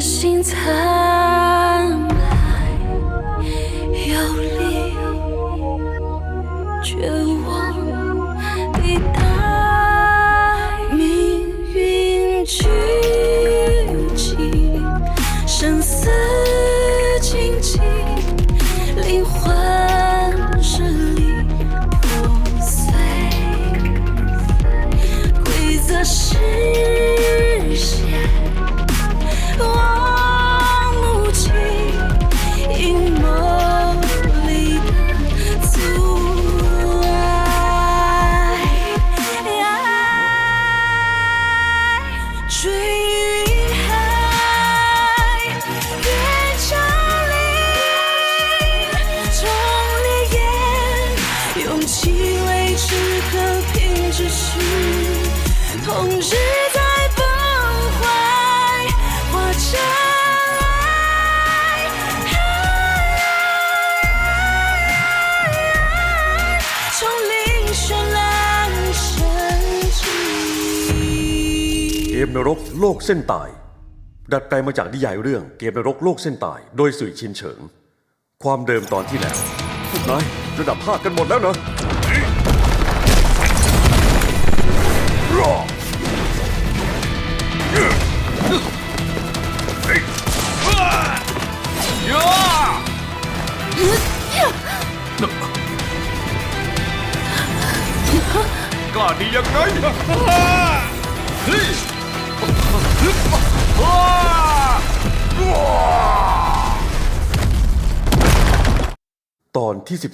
心残 นรกโลกเส้นตาย ดัดแปลงมาจากนิยายเรื่องเกมนรกโลกเส้นตาย โดยสุยชินเฉิง ความเดิมตอนที่แล้วพวกนายระดับภาคกันหมดแล้วเนอะ ที่ 13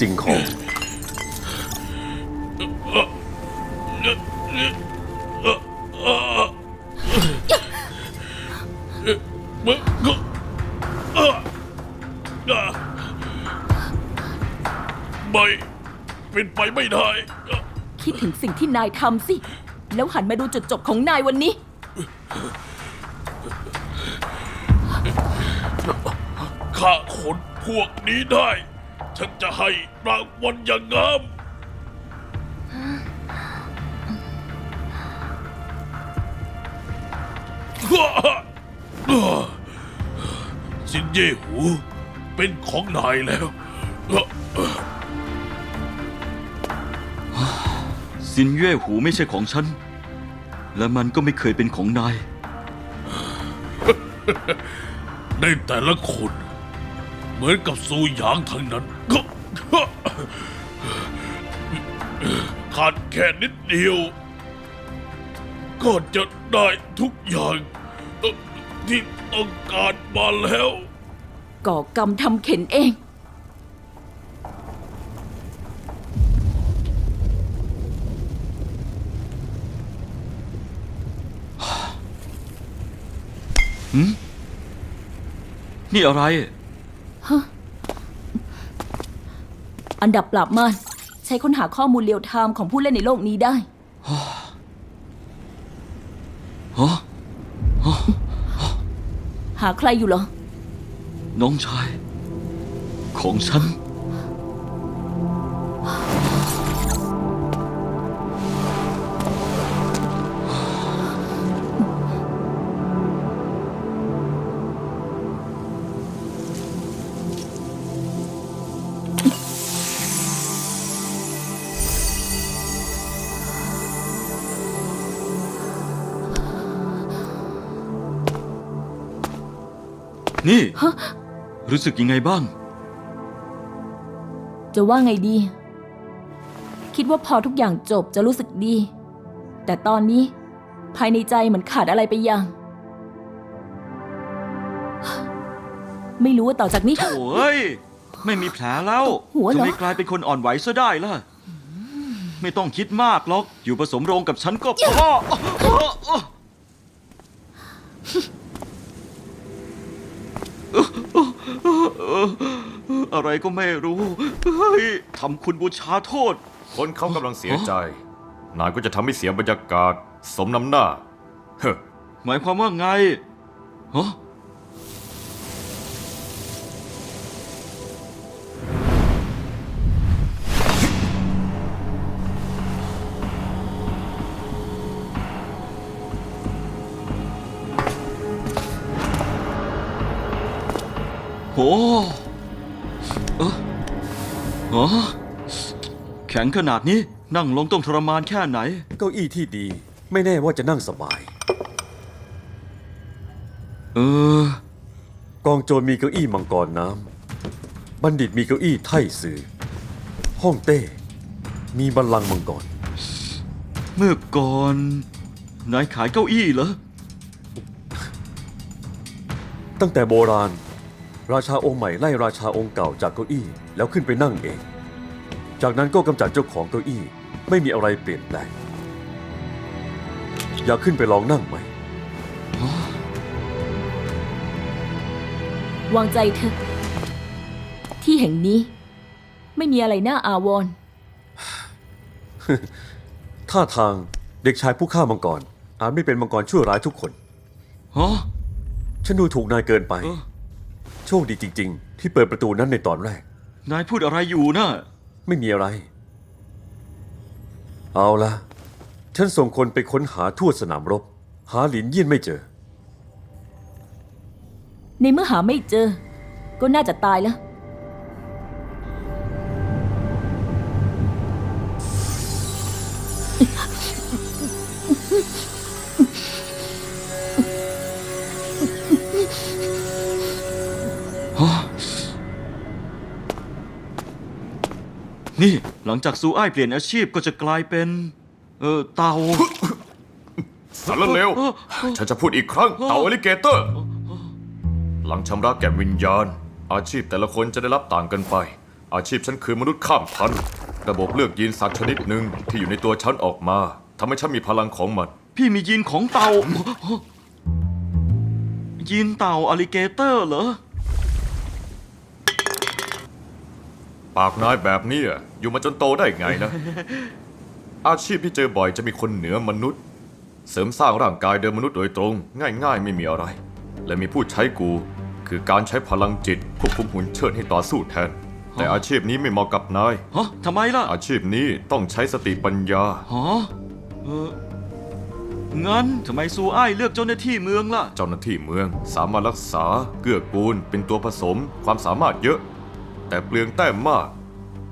สิ่งของ นายทำสิ แล้วหันมาดูจุดจบของนายวันนี้ ข้าขนพวกนี้ได้ ฉันจะให้รางวัลอย่างงาม สินเย่หู เป็นของนายแล้ว ซินเย่หูไม่ใช่ของฉัน และมันก็ไม่เคยเป็นของนาย ในแต่ละคน เหมือนกับซูหยางทั้งนั้น ขาดแค่นิดเดียว ก็จะได้ทุกอย่างเอ่อที่ต้องการมาแล้ว ก่อกรรมทำเข็นเอง นี่อะไร อันดับปราบมารใช้ค้นหาข้อมูลเรียลไทม์ของผู้เล่นในโลกนี้ได้ฮะหาใครอยู่เหรอ น้องชาย ของฉัน นี่ รู้สึกยังไงบ้าง จะว่าไงดี คิดว่าพอทุกอย่างจบจะรู้สึกดี แต่ตอนนี้ ภายในใจเหมือนขาดอะไรไปอย่าง ไม่รู้ว่าต่อจากนี้ โอ้ย ไม่มีแผลแล้วหัวเหรอจะไม่กลายเป็นคนอ่อนไหวซะได้ล่ะ ไม่ต้องคิดมากหรอก อยู่ผสมโรงกับฉันก็พอ อะไรก็ไม่รู้เฮ้ยทำคุณบูชาโทษ คนเขากำลังเสียใจ นายก็จะทำให้เสียบรรยากาศ สมน้ำหน้า เฮ้อหมายความว่าไงฮะ ข็งขนาดนี้นั่งลงต้องทรมานแค่ไหน เก้าอี้ที่ดี ไม่แน่ว่าจะนั่งสบาย เออ กองโจรมีเก้าอี้มังกรน้ำ บัณฑิตมีเก้าอี้ไท่ซือห้องเต้ มีบัลลังก์มังกร เมื่อก่อนนายขายเก้าอี้เหรอ ตั้งแต่โบราณ ราชาองค์ใหม่ไล่ราชาองค์เก่าจากเก้าอี้แล้วขึ้นไปนั่งเอง จากนั้นก็กำจัดเจ้าของเก้าอี้ ไม่มีอะไรเปลี่ยนแปลง อยากขึ้นไปลองนั่งไหม วางใจเถอะ ที่แห่งนี้ ไม่มีอะไรน่าอาวรณ์ท่าทางเด็กชายผู้ฆ่ามังกร อาจไม่เป็นมังกรชั่วร้ายทุกคน ฮะ ฉันดูถูกนายเกินไป เออ โชคดีจริง ๆ ที่เปิดประตูนั้นในตอนแรก นายพูดอะไรอยู่นะ ไม่มีอะไร เอาละฉันส่งคนไปค้นหาทั่วสนามรบ หาหลินยี่นไม่เจอ ในเมื่อหาไม่เจอ ก็น่าจะตายแล้ว นี่หลังจากซูอ้ายเปลี่ยนอาชีพก็จะกลายเป็น เออเตาสารเลว ฉันจะพูดอีกครั้ง เต่าอลิเกเตอร์ หลังชำระแก่วิญญาณ อาชีพแต่ละคนจะได้รับต่างกันไป อาชีพฉันคือมนุษย์ข้ามพันธุ์ระบบเลือกยีนสัตว์ชนิดหนึ่งที่อยู่ในตัวฉันออกมาทำให้ฉันมีพลังของมัน พี่มียีนของเต่ายีนเต่าอลิเกเตอร์เหรอ ปากนายแบบนี้อะอยู่มาจนโตได้ไงนะ อาชีพที่เจอบ่อยจะมีคนเหนือมนุษย์ เสริมสร้างร่างกายเดิมมนุษย์โดยตรง ง่ายๆ ไม่มีอะไร และมีผู้ใช้กู คือการใช้พลังจิตควบคุมหุ่นเชิดให้ต่อสู้แทน แต่อาชีพนี้ไม่เหมาะกับนาย ฮะทำไมล่ะอาชีพนี้ต้องใช้สติปัญญา ฮะเอองั้นทำไมซูอ้ายเลือกเจ้าหน้าที่เมืองล่ะ เจ้าหน้าที่เมืองสามารถรักษาเกื้อกูล เป็นตัวผสม ความสามารถเยอะ แต่เปลืองแต้มมาก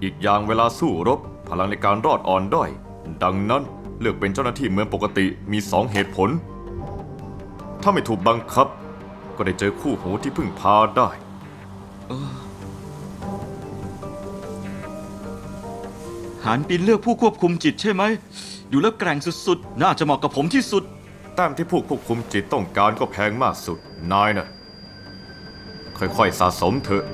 อีกอย่างเวลาสู้รบ พลังในการรอดอ่อนด้อย ดังนั้นเลือกเป็นเจ้าหน้าที่เมืองปกติมีสองเหตุผล ถ้าไม่ถูกบังคับ ก็ได้เจอคู่หูที่พึ่งพาได้หานปินเลือกผู้ควบคุมจิตใช่ไหมดูแล้วแกร่งสุดๆ น่าจะเหมาะกับผมที่สุด แต้มที่ผู้ควบคุมจิตต้องการก็แพงมากสุด นายน่ะ ค่อยๆสะสมเถอะ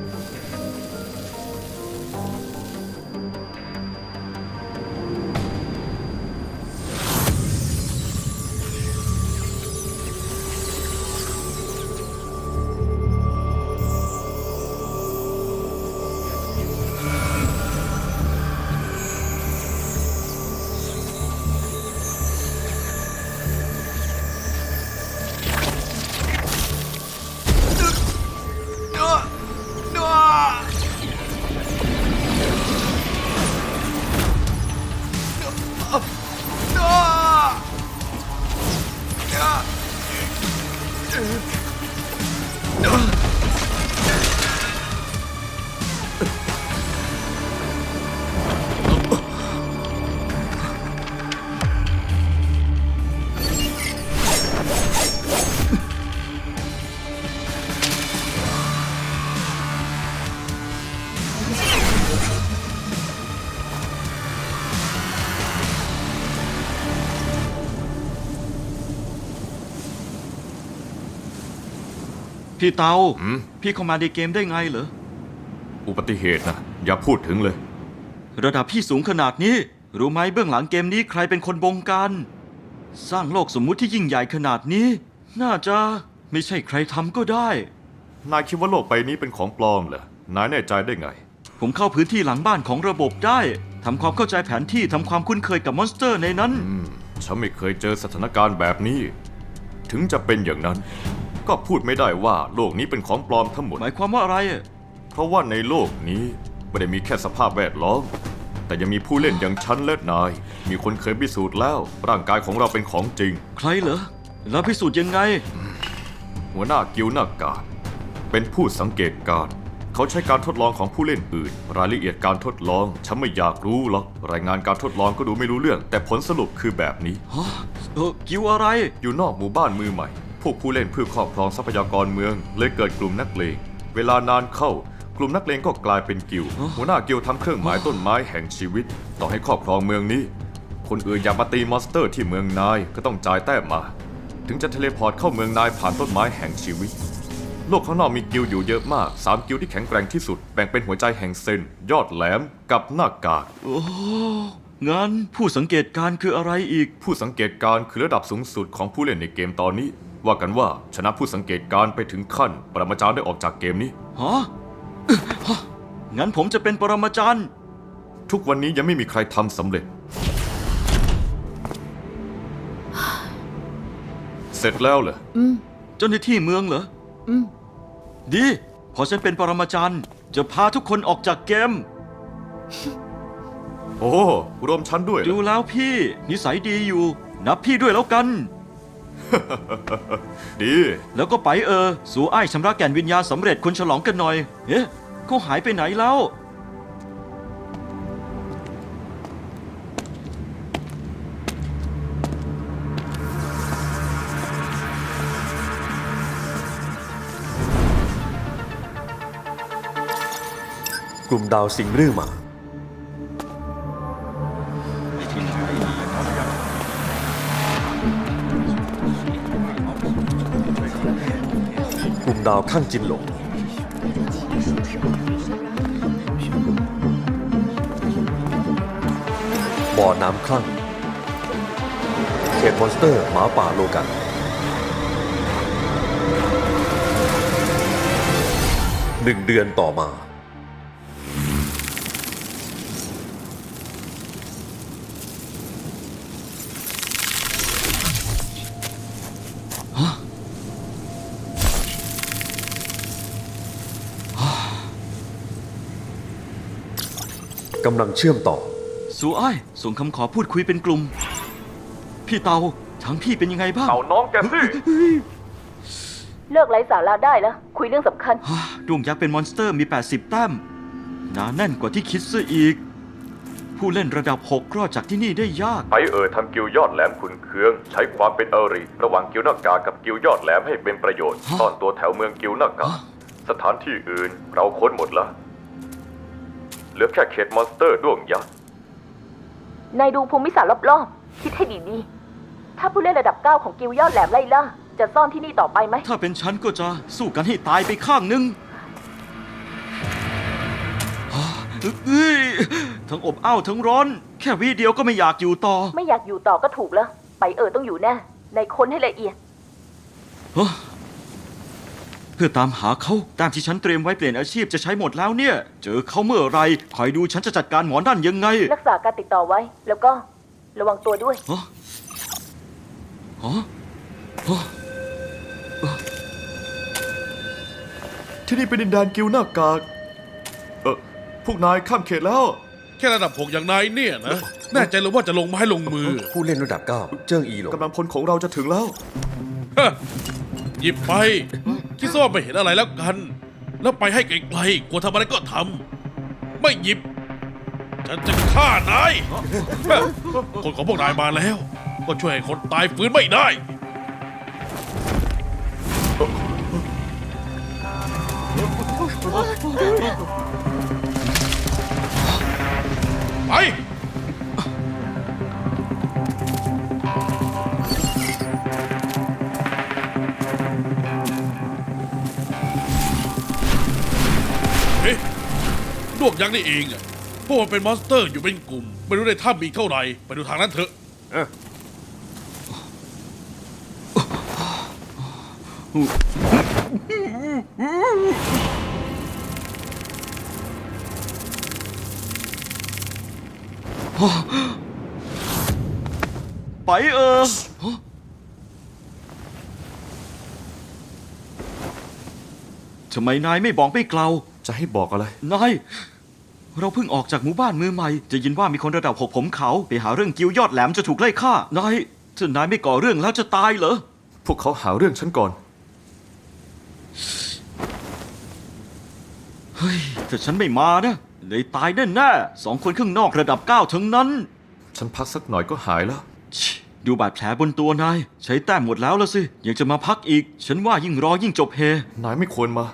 พี่เตาหืม พี่เข้ามาในเกมได้ไงเหรอ อุบัติเหตุนะอย่าพูดถึงเลย ระดับพี่สูงขนาดนี้ รู้ไหมเบื้องหลังเกมนี้ใครเป็นคนบงการ สร้างโลกสมมุติที่ยิ่งใหญ่ขนาดนี้ น่าจะไม่ใช่ใครทำก็ได้ นายคิดว่าโลกใบนี้เป็นของปลอมเหรอนายแน่ใจได้ไง ผมเข้าพื้นที่หลังบ้านของระบบได้ทำความเข้าใจแผนที่ทำความคุ้นเคยกับมอนสเตอร์ในนั้น อืม ฉันไม่เคยเจอสถานการณ์แบบนี้ ถึงจะเป็นอย่างนั้น ก็พูดไม่ได้ว่าโลกนี้เป็นของปลอมทั้งหมด หมายความว่าอะไรอะเพราะว่าในโลกนี้ไม่ได้มีแค่สภาพแวดล้อม แต่ยังมีผู้เล่นอย่างฉันและนาย มีคนเคยพิสูจน์แล้ว ร่างกายของเราเป็นของจริง ใครเหรอ แล้วพิสูจน์ยังไง หัวหน้ากิลด์หน้ากากเป็นผู้สังเกตการณ์เขาใช้การทดลองของผู้เล่นอื่น รายละเอียดการทดลอง ฉันไม่อยากรู้หรอกรายงานการทดลองก็ดูไม่รู้เรื่อง แต่ผลสรุปคือแบบนี้ ฮะเออกิวอะไร อยู่นอกหมู่บ้านมือใหม่ พวกผู้เล่นเพื่อครอบครองทรัพยากรเมือง เลยเกิดกลุ่มนักเลง เวลานานเข้า กลุ่มนักเลงก็กลายเป็นกิลด์หัวหน้ากิลด์ทำเครื่องหมายต้นไม้แห่งชีวิต ต่อให้ครอบครองเมืองนี้ คนอื่นอยากมาตีมอนสเตอร์ที่เมืองนายก็ต้องจ่ายแต้มมา ถึงจะเทเลพอร์ตเข้าเมืองนายผ่านต้นไม้แห่งชีวิต โลกข้างนอกมีกิลด์อยู่เยอะมากสามกิลด์ที่แข็งแกร่งที่สุดแบ่งเป็นหัวใจแห่งเซนยอดแหลมกับหน้ากากโอ้งั้นผู้สังเกตการณ์คืออะไรอีก ผู้สังเกตการณ์คือระดับสูงสุดของผู้เล่นในเกมตอนนี้ ว่ากันว่าชนะผู้สังเกตการณ์ไปถึงขั้น ปรมาจารย์ได้ออกจากเกมนี้ ฮะฮะงั้นผมจะเป็นปรมาจารย์ ทุกวันนี้ยังไม่มีใครทำสำเร็จ เสร็จแล้วเหรอ อืม เจ้าหน้าที่เมืองเหรอ อืม ดี พอฉันเป็นปรมาจารย์ จะพาทุกคนออกจากเกม โอ้รวมฉันด้วยเหรดูอแล้วพี่ นิสัยดีอยู่ นับพี่ด้วยแล้วกัน ดี แล้วก็ไปเออ สู่ไอ้ายชำระแก่นวิญญาณสำเร็จคุณฉลองกันหน่อย เอ๊ะเขาหายไปไหนแล้ว กลุ่มดาวสิงห์รื่อมา ดาวข้างจินหลง บ่อน้ำคลั่ง เขตมอนสเตอร์หมาป่าโลกัน หนึ่งเดือนต่อมา กำลังเชื่อมต่อ สู่ไอ้ายส่งคำขอพูดคุยเป็นกลุ่ม พี่เตาทางพี่เป็นยังไงบ้างเอาน้องแกสิเลิกไร้สาระได้แล้ว คุยเรื่องสำคัญ ฮ่าดวงยักษ์เป็นมอนสเตอร์มี 80 แต้ม หนาแน่นกว่าที่คิดซะอีก ผู้เล่นระดับ 6 รอดจากที่นี่ได้ยาก ไปเอ่ยทำกิลด์ยอดแหลมขุนเคือง ใช้ความเป็นเอริระหว่างกิลด์หน้ากากกับกิลด์ยอดแหลมให้เป็นประโยชน์ ฮะ ซ่อนตัวแถวเมืองกิลด์หน้ากากฮะสถานที่อื่นเราค้นหมดละเห ลือแค่เขตมอนสเตอร์ด้วงยักษ์นายดูภูมิศาสตร์รอบๆ คิดให้ดีๆ ถ้าผู้เล่นระดับ 9 ของกิลด์ยอดแหลมไล่ล่าจะซ่อนที่นี่ต่อไปไหม ถ้าเป็นฉันก็จะสู้กันให้ตายไปข้างหนึ่งฮ่าเอ้ยทั้งอบอ้าวทั้งร้อน แค่วีเดียวก็ไม่อยากอยู่ต่อไม่อยากอยู่ต่อก็ถูกแล้ว ไปเออต้องอยู่แน่ในายค้นให้ละเอียด ฮะเพื่อตามหาเขาตามที่ฉันเตรียมไว้เปลี่ยนอาชีพจะใช้หมดแล้วเนี่ย เจอเขาเมื่อไหรคอยดูฉันจะจัดการหมอนั่นยังไงรักษาการติดต่อไว้ แล้วก็ระวังตัวด้วยฮะฮะฮะที่นี่เป็นดินแดนกิลด์หน้ากาก เออพวกนายข้ามเขตแล้ว แค่ระดับหกอย่างนายเนี่ยนะ แน่ใจเลยว่าจะลงไม้ลงมือ ผู้เล่นระดับ9เจิ้งอีหลงกำลังพลของเราจะถึงแล้วฮะ หยิบไป คิดซะว่าไม่เห็นอะไรแล้วกัน แล้วไปให้ไกลๆกลัวทำอะไรก็ทำไม่หยิบ ฉันจะฆ่านาย คนของพวกนายมาแล้ว ก็ช่วยให้คนตายฟื้นไม่ได้ไป ด้วงยักษ์นี่เองอะพวกมันเป็นมอนสเตอร์อยู่เป็นกลุ่ม ไม่รู้ในถ้ามีเท่าไหร่ไปดูทางนั้นเถอะ เออไปเออ ทำไมนายไม่บอกไม่กล่าวจะให้บอกอะไร นาย เราเพิ่งออกจากหมู่บ้านมือใหม่จะยินว่ามีคนระดับหกผมเขาวไปหาเรื่องกิ้วยอดแหลมจะถูกไล่ฆ่านายถ้านายไม่ก่อเรื่องแล้วจะตายเหรอพวกเขาหาเรื่องฉันก่อน เฮ้ยถ้าฉันไม่มานะเลยตายแน่แน่ๆสองคนข้างนอกระดับเก้าทั้งนั้นฉันพักสักหน่อยก็หายแล้ว ชิดูบาดแผลบนตัวนาย ใช้แต้มหมดแล้วละสิยังจะมาพักอีก ฉันว่ายิ่งรอยิ่งจบเฮ นายไม่ควรมา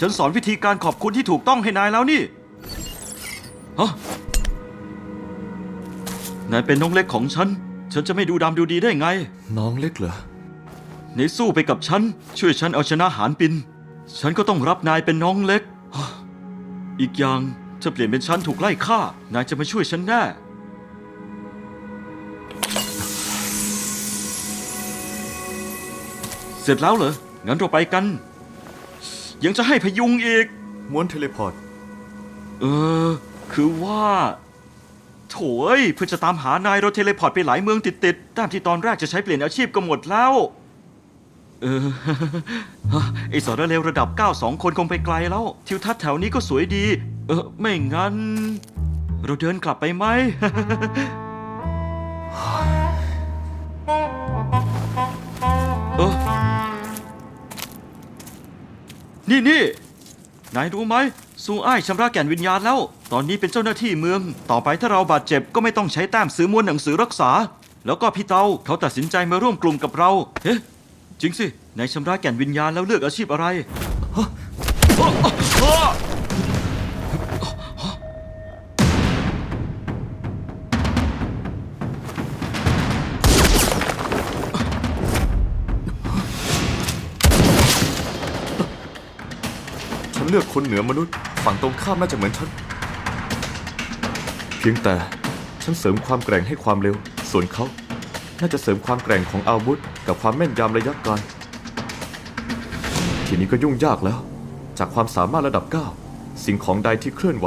ฉันสอนวิธีการขอบคุณที่ถูกต้องให้นายแล้วนี่ ฮะนายเป็นน้องเล็กของฉัน ฉันจะไม่ดูดำดูดีได้ไงน้องเล็กเหรอในสู้ไปกับฉัน ช่วยฉันเอาชนะหานปิน ฉันก็ต้องรับนายเป็นน้องเล็กอีกอย่างถ้าเปลี่ยนเป็นฉันถูกไล่ฆ่า นายจะมาช่วยฉันแน่ เสร็จแล้วเหรอ งั้นเราไปกัน ยังจะให้พยุงอีก ม้วนเทเลพอร์ต เออ คือว่าโถเอ้ยเพื่อจะตามหานายเราเทเลพอร์ตไปหลายเมืองติดๆตามที่ตอนแรกจะใช้เปลี่ยนอาชีพก็หมดแล้ว เออ ไอสารเลวระดับ 9 2 คนคงไปไกลแล้ว ทิวทัศน์แถวนี้ก็สวยดี เออ ไม่งั้น เราเดินกลับไปไหม เออ นี่นี่นายรู้ไหมซูอ้ายชำระแก่นวิญญาณแล้ว ตอนนี้เป็นเจ้าหน้าที่เมือง ต่อไปถ้าเราบาดเจ็บก็ไม่ต้องใช้แต้มซื้อมวนหนังสือรักษา แล้วก็พี่เตาเขาตัดสินใจมาร่วมกลุ่มกับเรา เฮ้จริงสินายชำระแก่นวิญญาณแล้วเลือกอาชีพอะไรฉันเลือกคนเหนือมนุษย์ ฝั่งตรงข้ามน่าจะเหมือนฉัน พียงแต่ฉันเสริมความแกร่งให้ความเร็ว ส่วนเขาน่าจะเสริมความแกร่งของอาวุธ กับความแม่นยำระยะไกลทีนี้ก็ยุ่งยากแล้ว จากความสามารถระดับ 9 สิ่งของใดที่เคลื่อนไหว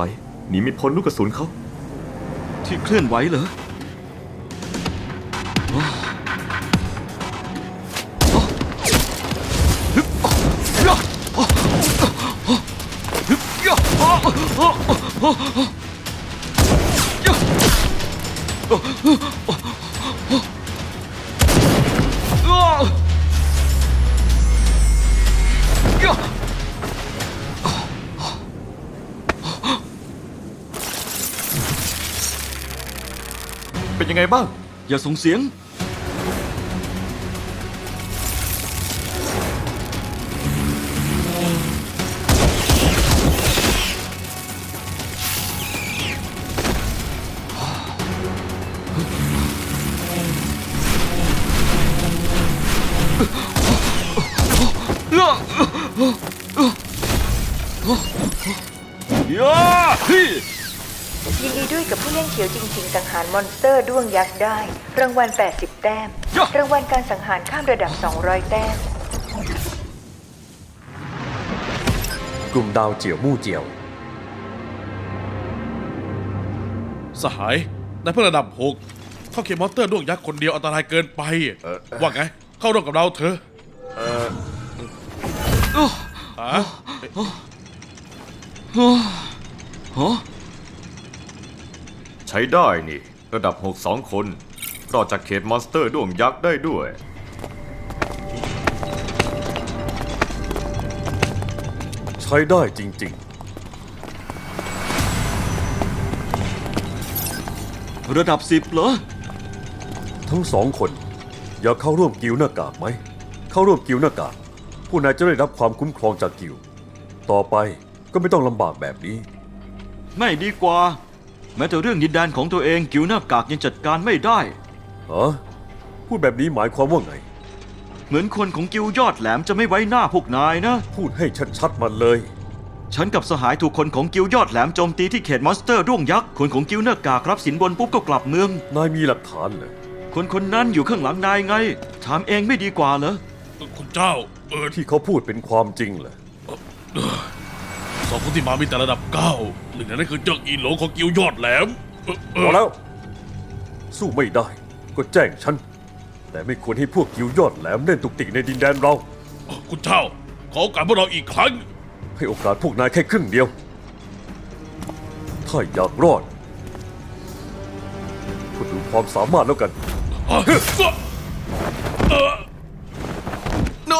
หนีไม่พ้นลูกกระสุนเขา ที่เคลื่อนไหวเหรอ哦 เป็นยังไงบ้าง อย่าส่งเสียง ย่าฮิยินดีด้วยกับผู้เล่นเขียวจริง ๆ สังหารมอนสเตอร์ด้วงยักษ์ได้ รางวัล 80 แต้ม รางวัลการสังหารข้ามระดับ 200 แต้ม กลุ่มดาวเจียวมู่เจียว สหายนายเพื่อระดับหกเข้าเขตมอนสเตอร์ด้วงยักษ์คนเดียวอันตรายเกินไป ว่าไง เข้าร่วมกับเราเถอะ ฮะฮะใช้ได้นี่ ระดับ 6 2 คนรอดจากเขตมอนสเตอร์ด้วงยักษ์ได้ด้วย ใช้ได้จริง ระดับสิบเหรอ ๆ ทั้งสองคน อยากเข้าร่วมกิวหน้ากากไหม เข้าร่วมกิวหน้ากาก ผู้นายจะได้รับความคุ้มครองจากกิว ต่อไปก็ไม่ต้องลำบากแบบนี้ ไม่ดีกว่า แม้แต่เรื่องดินแดนของตัวเองกิวหน้ากากยังจัดการไม่ได้ ฮะ พูดแบบนี้หมายความว่าไง เหมือนคนของกิวยอดแหลมจะไม่ไว้หน้าพวกนายนะ พูดให้ชัดๆมาเลย ฉันกับสหายถูกคนของกิวยอดแหลมโจมตีที่เขตมอนสเตอร์ด้วงยักษ์ คนของกิวหน้ากากรับสินบนปุ๊บก็กลับเมือง นายมีหลักฐานเหรอคนคนนั้นอยู่ข้างหลังนายไง ถามเองไม่ดีกว่าเหรอ คุณเจ้า เออที่เขาพูดเป็นความจริงเหรอสองคนที่มามีแต่ระดับเก้าหนึ่งในนั้นคือเจ้าอีโหลของกิวยอดแหลมพอแล้ว สู้ไม่ได้ ก็แจ้งฉัน แต่ไม่ควรให้พวกกิวยอดแหลมเล่นตุกติกในดินแดนเรา คุณเจ้า ขอโอกาสพวกเราอีกครั้ง ให้โอกาสพวกนายแค่ครึ่งเดียว ถ้าอยากรอดก็ดูความสามารถแล้วกันอะ เ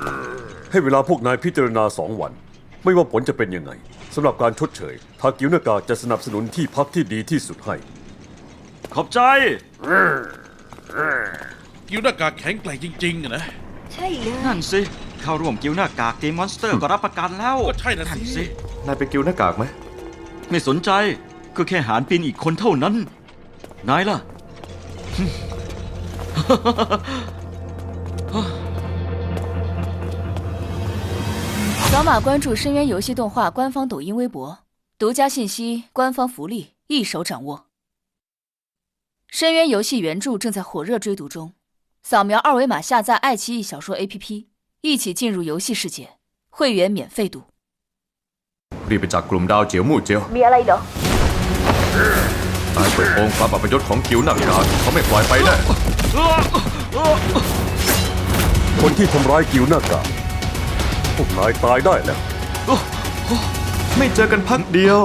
อ่อให้เวลาพวกนายพิจารณาสองวัน ไม่ว่าผลจะเป็นยังไงสำหรับการชดเชยทางกิวนากาจะสนับสนุนที่พักที่ดีที่สุดให้ ขอบใจ กิวหน้ากากแข็งแกร่งจริงๆอะนะ ใช่เลย นั่นสิ เข้าร่วมกิวหน้ากากเกมมอนสเตอร์ก็รับประกันแล้วก็ใช่นะสิสินายเป็นกิลด์หน้ากากไหมไม่สนใจ ก็แค่หารปีนอีกคนเท่านั้น นายล่ะ 扫码关注深渊游戏动画官方抖音微博，独家信息、官方福利一手掌握。深渊游戏原着正在火热追读中，扫描二维码下载爱奇艺小说 APP，一起进入游戏世界，会员免费读。 รีบไปจากกลุ่มดาวเจียวมู่เจียว มีอะไรเหรอ นายเปิดโปงความอัปยศของกิลด์หน้ากากเขาไม่ปล่อยไปแน่คนที่ทำร้ายกิวหน้ากากพวกนายตายได้แล้ว ไม่เจอกันพักเดียว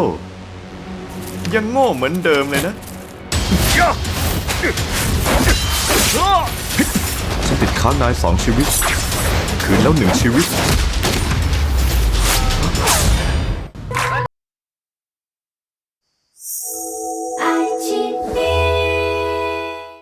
ยังโง่เหมือนเดิมเลยนะฉันติดค้างนายสองชีวิต คืนแล้วหนึ่งชีวิต